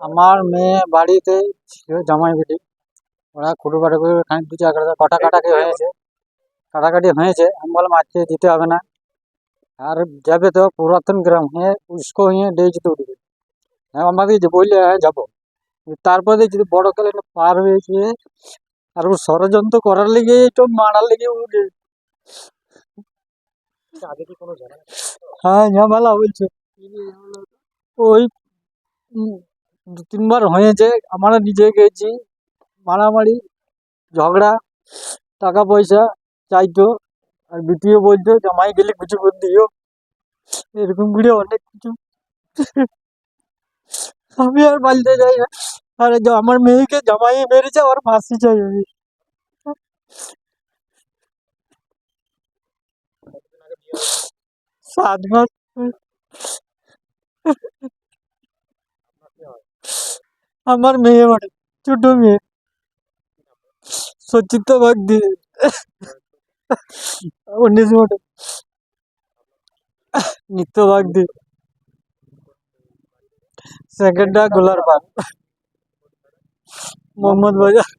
আমার মেয়ে বাড়িতে ছিল জামাই বেটি। ওরা খুঁটোপাটা করে খানিক দু চার কাটা হয়েছে। কাটাকাটি হয়েছে। আমি বললাম আজকে দিতে হবে না। আর যাবে তো পুরাতন গ্রাম হ্যাঁ উস্কো হয়ে ডেজ তো উঠবে হ্যাঁ আমাকে যে বললে হ্যাঁ যাব। তারপরে যদি বড় কালে পার হয়েছে। আর ও ষড়যন্ত্র করার লেগে তো মারার লেগে উঠে। হ্যাঁ ঝামেলা বলছে ওই দু তিনবার হয়েছে আমরা নিজে গেছি, মারামারি, ঝগড়া টাকা পয়সা চাইতো, আর বিটিও বলতো, জামাই গেলে কিছু করে দিও। এরকম করে অনেক কিছু। আমি আর বাড়িতে যাই না। আর আমার মেয়েকে জামাই মেরেছে, আর ফাঁসি চাই আমি। সাত মাস। আমার মেয়ে বটে ছোট মেয়ে সচিতা বাগদি উনিশ বটে নিত্য বাগদি সেকেন্ডটা গোলার বাগ মোহাম্মদ বাজার